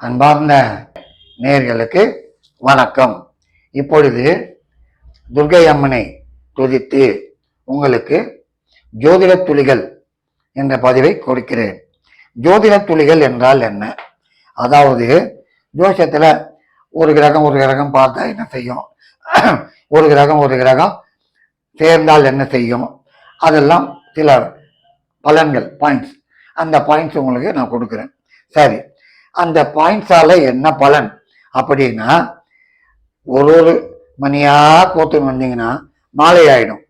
அன்பார்ந்த நேர்களுக்கு வணக்கம். இப்பொழுது துர்கை அம்மனை துதித்து உங்களுக்கு ஜோதிட துளிகள் என்ற பதிவை கொடுக்கிறேன். ஜோதிட துளிகள் என்றால் என்ன? அதாவது ஜோசியத்தில் ஒரு கிரகம் ஒரு கிரகம் பார்த்தா என்ன செய்யும்? ஒரு கிரகம் ஒரு கிரகம் சேர்ந்தால் என்ன செய்யும்? அதெல்லாம் சில பலன்கள் பாயிண்ட்ஸ் அந்த பாயிண்ட்ஸ் உங்களுக்கு நான் கொடுக்குறேன். சரி. அந்த பாயிண்ட்ஸால என்ன பலன்? அப்படின்னா ஒரு ஒரு மணியா கோத்துன்னு வந்தீங்கன்னா மாலை ஆயிடும்.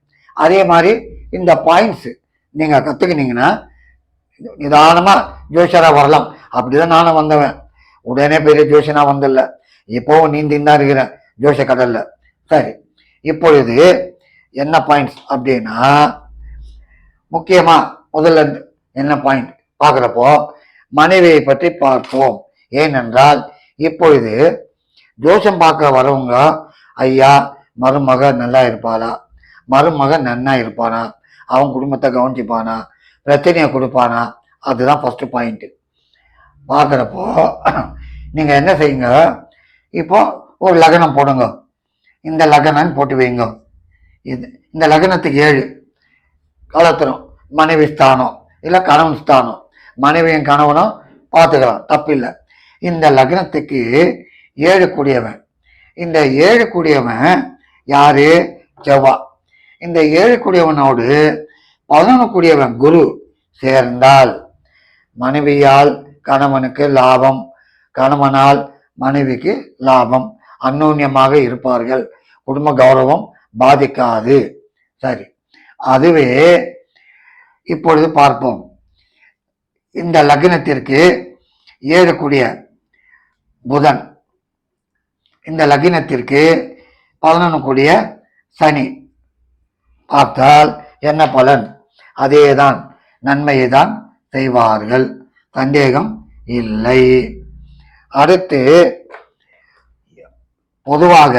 அதே மாதிரி இந்த பாயிண்ட்ஸ் நீங்க கத்துக்கினீங்கன்னா நிதானமா ஜோஷராக வரலாம். அப்படிதான் நானும் வந்தவன். உடனே பெரிய ஜோஷனா வந்தில்ல. இப்போவும் நீந்தின்னு தான் இருக்கிறேன் ஜோஷ கடல்ல. சரி இப்பொழுது என்ன பாயிண்ட்ஸ் அப்படின்னா முக்கியமா முதல்ல என்ன பாயிண்ட் பார்க்குறப்போ மனைவியை பற்றி பார்ப்போம். ஏனென்றால் இப்பொழுது ஜோஷம் பார்க்க வரவங்க ஐயா மருமக நல்லா இருப்பாளா? மருமக நன்னா இருப்பானா? அவன் குடும்பத்தை கவனிச்சுப்பானா? பிரச்சனையை கொடுப்பானா? அதுதான் ஃபர்ஸ்ட் பாயிண்ட்டு பார்க்குறப்போ நீங்கள் என்ன செய்யுங்க? இப்போ ஒரு லக்னம் போடுங்க. இந்த லக்னம்னு போட்டு வைங்க. இது இந்த லக்னத்துக்கு ஏழு. கலத்துறோம் மனைவி ஸ்தானம் இல்லை கணவன் ஸ்தானம். மனைவியும் கணவனும் பார்த்துக்கலாம் தப்பில்லை. இந்த லக்னத்துக்கு ஏழு கூடியவன். இந்த ஏழு கூடியவன் யாரு? செவ்வா. இந்த ஏழு கூடியவனோடு பதினொன்று கூடியவன் குரு சேர்ந்தால் மனைவியால் கணவனுக்கு லாபம் கணவனால் மனைவிக்கு லாபம். அந்யோன்யமாக இருப்பார்கள். குடும்ப கௌரவம் பாதிக்காது. சரி. அதுவே இப்பொழுது பார்ப்போம். இந்த லக்னத்திற்கு ஏழக்கூடிய புதன். இந்த லக்னத்திற்கு பதினொன்று கூடிய சனி. பார்த்தால் என்ன பலன்? அதே தான் நன்மையை தான் செய்வார்கள். சந்தேகம் இல்லை. அடுத்து பொதுவாக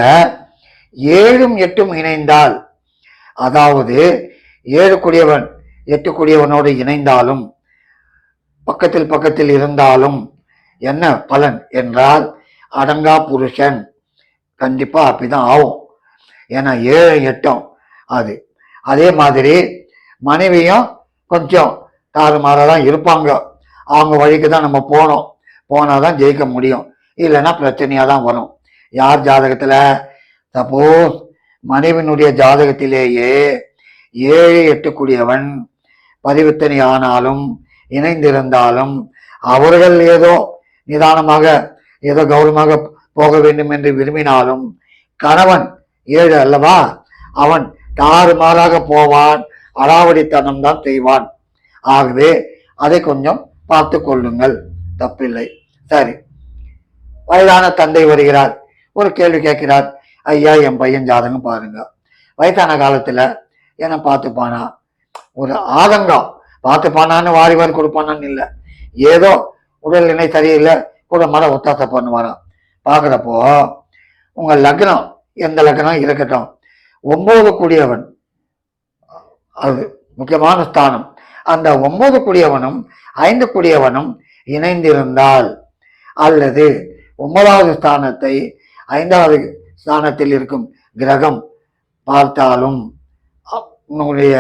ஏழும் எட்டும் இணைந்தால் அதாவது ஏழு கூடியவன் எட்டு கூடியவனோடு இணைந்தாலும் பக்கத்தில் பக்கத்தில் இருந்தாலும் என்ன பலன் என்றால் அடங்கா புருஷன் கண்டிப்பா அப்படிதான் ஆகும். ஏன்னா ஏழு எட்டும் அது. அதே மாதிரி மனைவியும் கொஞ்சம் தாறுமாறாக தான் இருப்பாங்க. அவங்க வழிக்கு தான் நம்ம போனோம் போனால் தான் ஜெயிக்க முடியும். இல்லைன்னா பிரச்சனையாக தான் வரும். யார் ஜாதகத்தில்? சப்போஸ் மனைவினுடைய ஜாதகத்திலேயே ஏழு எட்டுக்கூடியவன் பரிவர்த்தனை ஆனாலும் இணைந்திருந்தாலும் அவர்கள் ஏதோ நிதானமாக ஏதோ கௌரவமாக போக வேண்டும் என்று விரும்பினாலும் கணவன் ஏழு அல்லவா? அவன் தாறுமாறாக போவான் அடாவடித்தனம் தான் செய்வான். ஆகவே அதை கொஞ்சம் பார்த்து கொள்ளுங்கள். தப்பில்லை. சரி. வயதான தந்தை வருகிறார். ஒரு கேள்வி கேட்கிறார். ஐயா என் பையன் ஜாதகம் பாருங்க. வயதான காலத்துல என்ன பார்த்துப்பானா? ஒரு ஆதங்கம். பார்த்துப்பானான்னு வாரி வாரி கொடுப்பானான்னு இல்லை. ஏதோ உடல்நிலை சரியில்லை கூட மர ஒத்தாசை பண்ணுவாராம் பார்க்குறப்போ உங்கள் லக்னம் எந்த லக்னம் இருக்கட்டும். ஒம்பது கூடியவன் அது முக்கியமான ஸ்தானம். அந்த ஒம்பது கூடியவனும் ஐந்து கூடியவனும் இணைந்திருந்தால் அல்லது ஒன்பதாவது ஸ்தானத்தை ஐந்தாவது ஸ்தானத்தில் இருக்கும் கிரகம் பார்த்தாலும் உன்னுடைய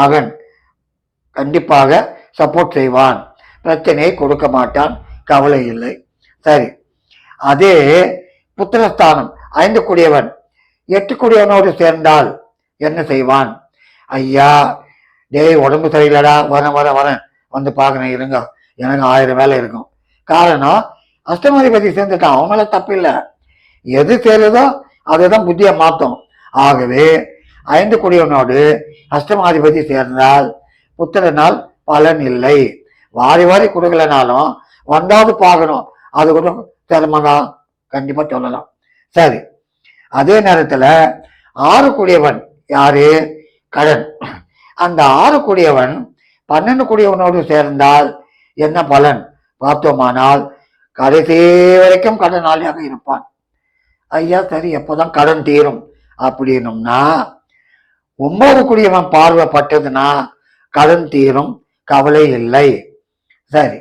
மகன் கண்டிப்பாக சப்போர்ட் செய்வான். பிரச்சனையை கொடுக்க மாட்டான். கவலை இல்லை. சரி. அதே புத்திரஸ்தானம். ஐந்து கூடியவன். எட்டு கூடியவனோடு சேர்ந்தால் என்ன செய்வான்? ஐயா டேய் உடம்பு சரியில்லடா. வரேன் வரேன் வரேன் வந்து பார்க்குறேன் இருங்க. எனக்கு ஆயிரம் வேலை இருக்கும். காரணம் அஷ்டமாதிபதி சேர்ந்துட்டான். அவன் தப்பில்லை தப்பு இல்லை. எது சேருதோ அதுதான் புத்தியை மாற்றும் ஆகவே ஐந்து குடியவனோடு அஷ்டமாதிபதி சேர்ந்தால் புத்திரனால் பலன் இல்லை. வாரி வாரி கொடுக்கலனாலும் வந்தாவது பார்க்கணும். அது கூட சிரமம் தான் கண்டிப்பா சொல்லலாம். சரி. அதே நேரத்துல ஆறு கூடியவன் யாரு? கடன். அந்த ஆறு கூடியவன் பன்னெண்டு கூடியவனோடு சேர்ந்தால் என்ன பலன்? பார்த்தோமானால் கடைசி வரைக்கும் கடனாளியாக இருப்பான். ஐயா சரி எப்போதான் கடன் தீரும்? அப்படின்னும்னா ஒன்பது குடியவன் பார்வைப்பட்டதுன்னா கடன் தீரும் கவலை இல்லை. சரி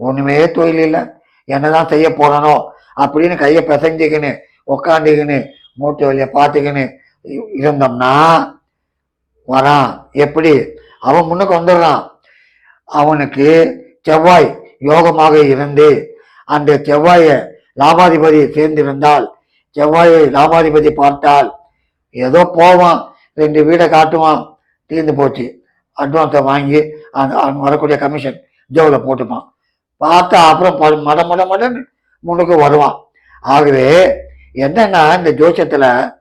ஒண்ணுமே தொழில் இல்லை. என்னதான் செய்ய போறனோ அப்படின்னு கையை பிசைஞ்சுக்கின்னு உக்காந்துக்கின்னு மூட்டு வழியை பார்த்துக்கின்னு இருந்தோம்னா வரான். எப்படி? அவன் முன்னுக்கு வந்துடுறான். அவனுக்கு செவ்வாய் யோகமாக இருந்து அந்த செவ்வாயை லாபாதிபதி சேர்ந்திருந்தால் செவ்வாயை லாபாதிபதி பார்த்தால் ஏதோ போவான் ரெண்டு வீடை காட்டுவான் தீர்ந்து போச்சு. அட்வான்ஸை வாங்கி அந்த அவன் வரக்கூடிய கமிஷன் ஜோவில் போட்டுப்பான். பார்த்தா அப்புறம் ப- மட மட மடன்னு முன்னுக்கு வருவான். ஆகவே என்னன்னா இந்த ஜோசியத்தில்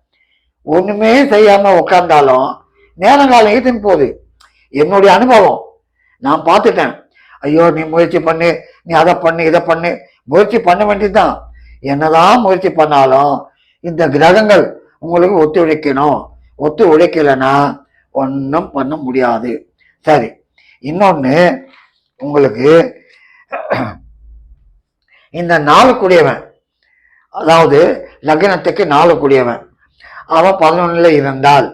ஒன்றுமே செய்யாமல் உட்கார்ந்தாலும் நேரங்காலம் ஈட்டுன்னு போகுது. என்னுடைய அனுபவம். நான் பார்த்துட்டேன். ஐயோ நீ முயற்சி பண்ணு நீ அதை பண்ணு இதை பண்ணு. முயற்சி பண்ண வேண்டியதுதான். என்னதான் முயற்சி பண்ணாலும் இந்த கிரகங்கள் உங்களுக்கு ஒத்துழைக்கணும். ஒத்து உழைக்கலைன்னா ஒன்றும் பண்ண முடியாது. சரி இன்னொன்று உங்களுக்கு இந்த நாளுக்குரியவன் அதாவது லக்னத்துக்கு நாளுக்குரியவன் அவன் பதினொன்றில் இருந்தால்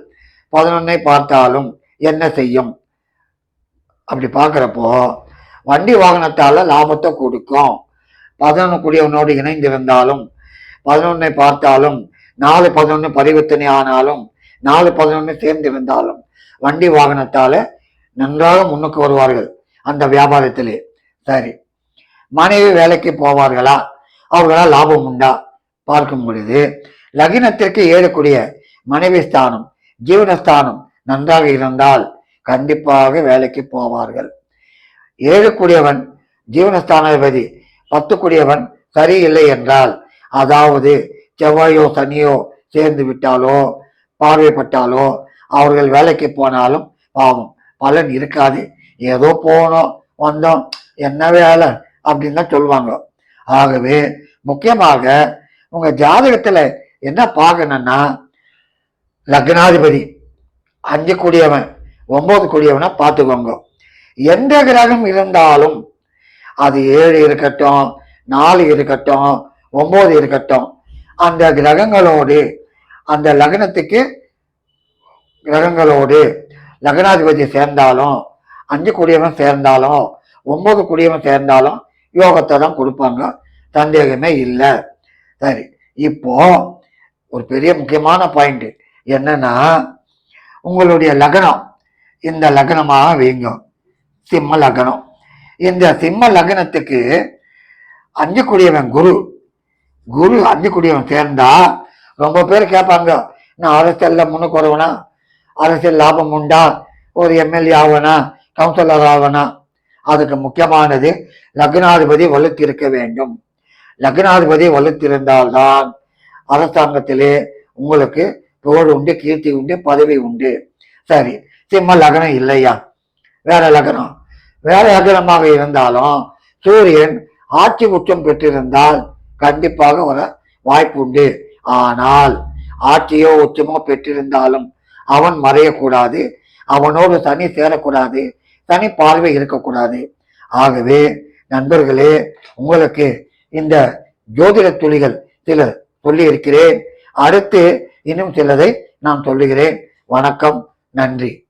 பதினொன்னை பார்த்தாலும் என்ன செய்யும்? அப்படி பார்க்குறப்போ வண்டி வாகனத்தால் லாபத்தை கொடுக்கும். பதினொன்று கூடியவனோடு இணைந்திருந்தாலும் பதினொன்னை பார்த்தாலும் நாலு பதினொன்று பரிவர்த்தனை ஆனாலும் நாலு பதினொன்று சேர்ந்திருந்தாலும் வண்டி வாகனத்தால நன்றாக முன்னுக்கு வருவார்கள் அந்த வியாபாரத்திலே. சரி. மனைவி வேலைக்கு போவார்களா? அவர்களால் லாபம் உண்டா? பார்க்கும் பொழுது லகினத்திற்கு ஏறக்கூடிய மனைவி ஸ்தானம் ஜீவனஸ்தானம் நன்றாக இருந்தால் கண்டிப்பாக வேலைக்கு போவார்கள். ஏழுக்குடியவன் ஜீவனஸ்தானாதிபதி பத்துக்குடியவன் சரியில்லை என்றால் அதாவது செவ்வாயோ சனியோ சேர்ந்து விட்டாலோ பார்வைப்பட்டாலோ அவர்கள் வேலைக்கு போனாலும் பாவம் பலன் இருக்காது. ஏதோ போனோம் வந்தோம் என்ன வேலை அப்படின்னு தான் சொல்லுவாங்க. ஆகவே முக்கியமாக உங்க ஜாதகத்துல என்ன பார்க்கணும்னா லக்னாதிபதி அஞ்சு கூடியவன் ஒன்பது கூடியவனா பார்த்துக்கோங்க. எந்த கிரகம் இருந்தாலும் அது ஏழு இருக்கட்டும் நாலு இருக்கட்டும் ஒன்பது இருக்கட்டும் அந்த கிரகங்களோடு அந்த லக்னத்துக்கு கிரகங்களோடு லக்னாதிபதி சேர்ந்தாலும் அஞ்சு கூடியவன் சேர்ந்தாலும் ஒன்பது கூடியவன் சேர்ந்தாலும் யோகத்தை தான் கொடுப்பாங்க. சந்தேகமே இல்லை. சரி இப்போ ஒரு பெரிய முக்கியமான பாயிண்ட் என்னன்னா உங்களுடைய லக்னம் இந்த லக்னமாக வைங்க. சிம்ம லக்னம். இந்த சிம்ம லக்னத்துக்கு அஞ்சு கூடியவன் குரு. குரு அஞ்சு கூடியவன் சேர்ந்தா ரொம்ப பேர் கேட்பாங்க நான் அரசியல்ல முன்னுக்கு வருவனா? அரசியல் லாபம் உண்டா? ஒரு எம்எல்ஏ ஆவனா? கவுன்சிலர் ஆவனா? அதுக்கு முக்கியமானது லக்னாதிபதி வலுத்திருக்க வேண்டும். லக்னாதிபதி வலுத்திருந்தால்தான் அரசாங்கத்திலே உங்களுக்கு புகழ் உண்டு கீர்த்தி உண்டு பதவி உண்டு. சரி சிம்ம லக்னம் இல்லையா? வேற லக்னம். வேற லக்னமாக இருந்தாலும் சூரியன் ஆட்சி உச்சம் பெற்றிருந்தால் கண்டிப்பாக வர வாய்ப்பு உண்டு. ஆனால் ஆட்சியோ உச்சமோ பெற்றிருந்தாலும் அவன் மறையக்கூடாது அவனோடு தனி சேரக்கூடாது தனி பார்வை இருக்கக்கூடாது. ஆகவே நண்பர்களே உங்களுக்கு இந்த ஜோதிட துளிகள் சில சொல்லி இருக்கிறேன் அடுத்து இன்னும் சிலதை நான் சொல்லுகிறேன். வணக்கம் நன்றி.